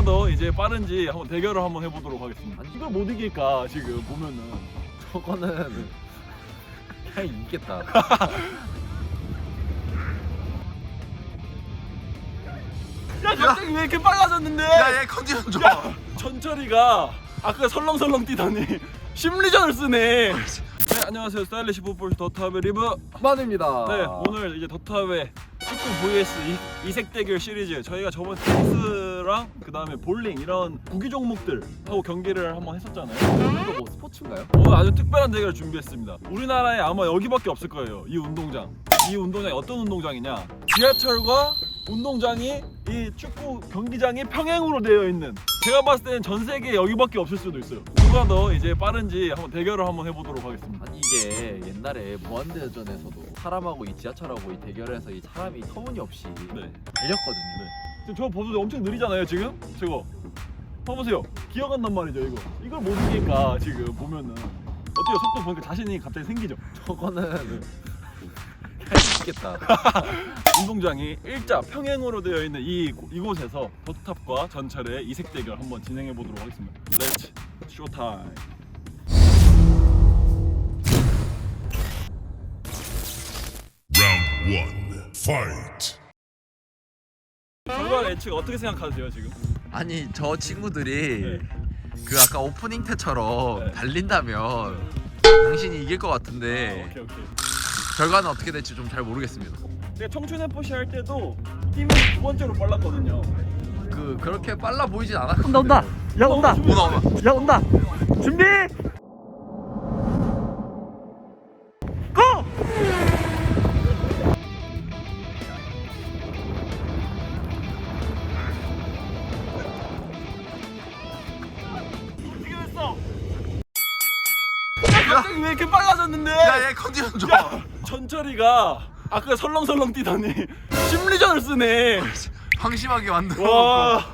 누가 더 이제 빠른지 한번 대결을 한번 해보도록 하겠습니다. 이걸 못 이길까 지금 보면은. 저거는 그냥 이겼다. 야 갑자기 왜 이렇게 빨라졌는데? 야얘 컨디션 좋아. 야, 전철이가 아까 설렁설렁 뛰더니 심리전을 쓰네. 네, 안녕하세요. 스타일리시 풋볼 더탑의 리브. 만입니다. 네, 오늘 이제 더탑의 축구 vs 이- 이색 대결 시리즈 저희가 저번 테니스랑 그 다음에 볼링 이런 구기 종목들 하고 경기를 한번 했었잖아요. 이거 뭐 스포츠인가요? 오늘 아주 특별한 대결을 준비했습니다. 우리나라에 아마 여기밖에 없을 거예요. 이 운동장. 이 운동장이 어떤 운동장이냐? 지하철과 운동장이 이 축구 경기장이 평행으로 되어 있는. 제가 봤을 때는 전 세계에 여기밖에 없을 수도 있어요. 누가 더 이제 빠른지 한번 대결을 한번 해보도록 하겠습니다. 아니 이게 옛날에 무한대전에서도 사람하고 이 지하철하고 이 대결해서 이 사람이 터무니없이 네. 달렸거든요. 지금 저 보도 엄청 느리잖아요 지금? 저거. 봐보세요. 기어간단 말이죠 이거. 이걸 못 이길까 지금 보면은 어때요? 속도 보니까 자신이 갑자기 생기죠? 저거는 이겼다. 운동장이 일자 평행으로 되어 있는 이 이곳에서 더탑과 전철의 이색 대결 한번 진행해 보도록 하겠습니다 Round one, fight. 결과 예측 어떻게 생각하세요 지금 아니 저 친구들이 네. 그 아까 오프닝 때처럼 네. 달린다면 당신이 이길 것 같은데 아, 오케이 오케이 결과는 어떻게 될지 좀 잘 모르겠습니다. 제가 청춘 FC 할 때도 팀이 두 번째로 빨랐거든요 그 그렇게 빨라 보이진 않았거든요. 온다 온다 야 온다 온다 온다. 야 온다 준비 고! 어떻게 됐어 야 갑자기 왜 이렇게 빨라졌는데 야얘 컨디션 좋아. 야, 전철이가 아까 설렁설렁 뛰더니 심리전을 쓰네. 방심하게 만들어. 와.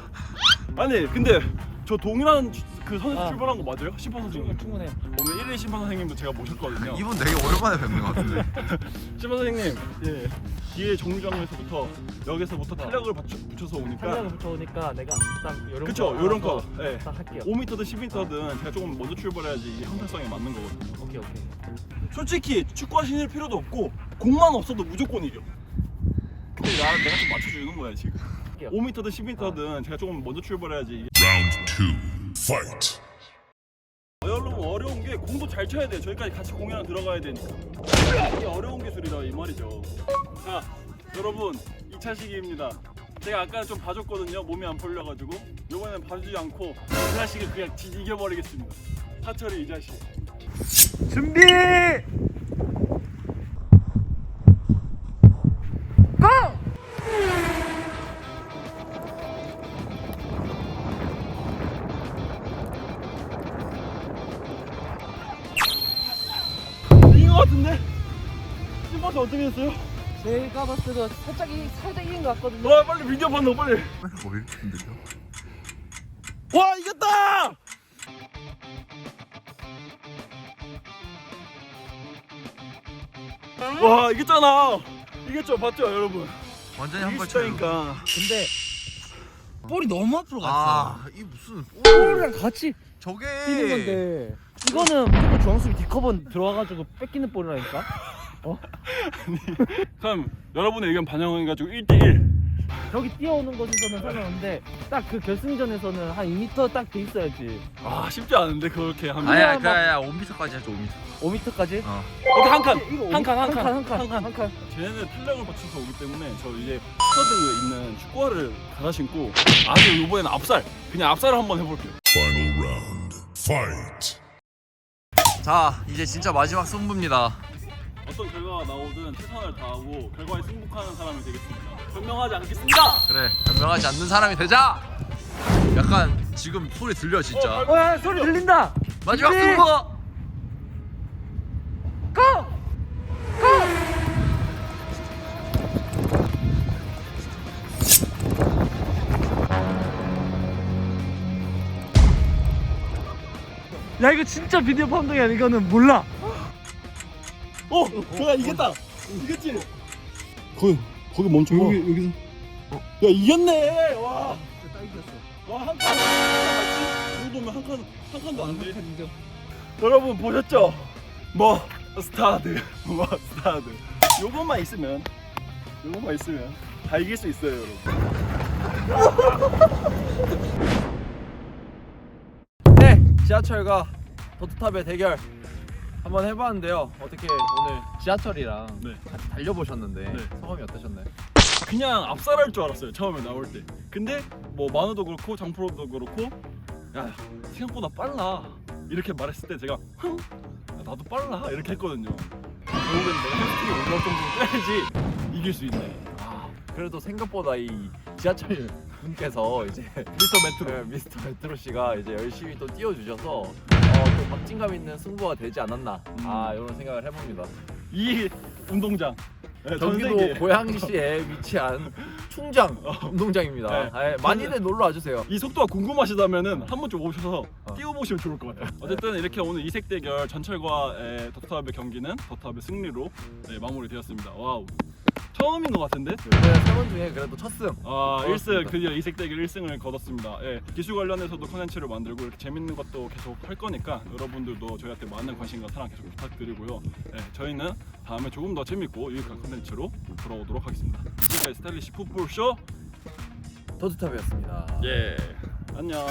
아니 근데 저 동일한 주- 그 선에서 아. 출발한 거 맞아요? 심판 선생님. 충분해 오늘 1일 심판 선생님도 제가 모셨거든요. 이분 되게 오랜만에 뵙는 것 같은데. 심판 선생님, 예. 뒤에 정류장에서부터 여기서부터 탄력을 받쳐, 붙여서 오니까 탄력을 붙여오니까 내가 딱 요런 그쵸, 거 요런 알아서 거. 예. 딱 할게요 5m든 10m든 제가 조금 먼저 출발해야지 이게 형태성에 맞는 거거든요. 오케이 오케이 솔직히 축구하시는 필요도 없고 공만 없어도 무조건 이겨. 근데 나, 내가 좀 맞춰주는 거야 지금. 할게요 5m든 10m든 제가 조금 먼저 출발해야지 이게. Round two, fight. 여러분 어려운 게 공도 잘 쳐야 돼. 저기까지 같이 공이랑 들어가야 되니까. 이게 어려운 기술이다 이 말이죠. 자, 여러분 2차 시기입니다. 제가 아까 좀 봐줬거든요. 몸이 안 풀려가지고 이번엔 봐주지 않고 이 자식을 그냥 지- 이겨버리겠습니다. 사철이 이 자식. 준비 심판서 어떻게 했어요? 제가 봤을 때도 살짝 이 살짝 이긴 것 같거든요 와 빨리 비디오 봤나 빨리. 뭐 이렇게 흔들려? 와 이겼다! 와 이겼잖아. 이겼죠 봤죠 여러분? 완전히 한발 차이. 이겼다니까. 근데 볼이 너무 앞으로 갔어 아, 이 무슨 볼이랑 같이 저게 뛰는 건데 이거는 무조건 중앙수비 뒷커버 들어와가지고 뺏기는 볼이라니까 그럼 여러분의 의견 반영해가지고 1대1 저기 뛰어오는 곳에서는 상관없는데 딱 그 결승전에서는 한 2m 딱 돼 있어야지 아 쉽지 않은데 그렇게 하면 아니야, 그야 5m까지 하죠, 5m. 5m까지 어. 오케이 한칸 이거 한 칸, 한 칸, 한 칸, 한 칸. 한 칸. 쟤네는 탄력을 받쳐서 오기 때문에 저 이제 스터드 있는 축구화를 갈아 신고 아주 이번에는 앞살 그냥 앞살을 한번 해볼게요 Final round, fight. 자, 이제 진짜 마지막 승부입니다. 어떤 결과가 나오든 최선을 다하고 결과에 승복하는 사람이 되겠습니다 변명하지 않겠습니다 그래, 변명하지 않는 사람이 되자. 약간 지금 소리 들려 진짜. 어, 야, 소리 들린다. 마지막 준비! 승부. 고! 고! 야 이거 진짜 비디오 판독이야 이거는 몰라 어! 내가 이겼다 이겼지? 거기 거기 멈춰 여기 여기서 야 이겼네 와 딱 이겼어. 와한 칸. 이 정도면 한 칸, 한 칸도 안 돼. 여러분 보셨죠? 뭐 스타드, 뭐 스타드. 요것만 있으면, 요것만 있으면 다 이길 수 있어요, 여러분. 네, 지하철과 도트탑의 대결 한번 해봤는데요. 어떻게 오늘 지하철이랑 네. 같이 달려보셨는데 네. 소감이 어떠셨나요? 그냥 압살할 줄 알았어요 처음에 나올 때 근데 뭐 만우도 그렇고 장프로도 그렇고 야 생각보다 빨라 이렇게 말했을 때 제가 흥 야, 나도 빨라 이렇게 했거든요 결국엔 내가 햄스트링 올라올 정도로 빼야지 이길 수 있네 아, 그래도 생각보다 이 지하철 분께서 이제 미스터 메트로 네, 미스터 메트로 씨가 이제 열심히 또 띄워주셔서 어, 또 박진감 있는 승부가 되지 않았나 아 이런 생각을 해봅니다. 이 운동장 네, 전 경기도 세계 고양시에 위치한 충장 운동장입니다. 네. 아, 많이들 놀러 와주세요. 이 속도가 궁금하시다면은 한 번쯤 오셔서 어. 뛰어보시면 좋을 것 같아요. 어쨌든 이렇게 오늘 이색 대결 전철과 에, 더탑의 경기는 더탑의 승리로 네, 마무리되었습니다. 와우 처음인 것 같은데? 네, 세번 중에 그래도 첫 승. 아, 고맙습니다. 1승 드디어 이색 대결 1승을 거뒀습니다. 예, 기술 관련해서도 컨텐츠를 만들고 이렇게 재밌는 것도 계속 할 거니까 여러분들도 저희한테 많은 관심과 사랑 계속 부탁드리고요. 예, 저희는 다음에 조금 더 재밌고 유익한 컨텐츠로 돌아오도록 하겠습니다. 지금까지 스타일리시 풋볼 쇼. 더트탑이었습니다. 예, 안녕.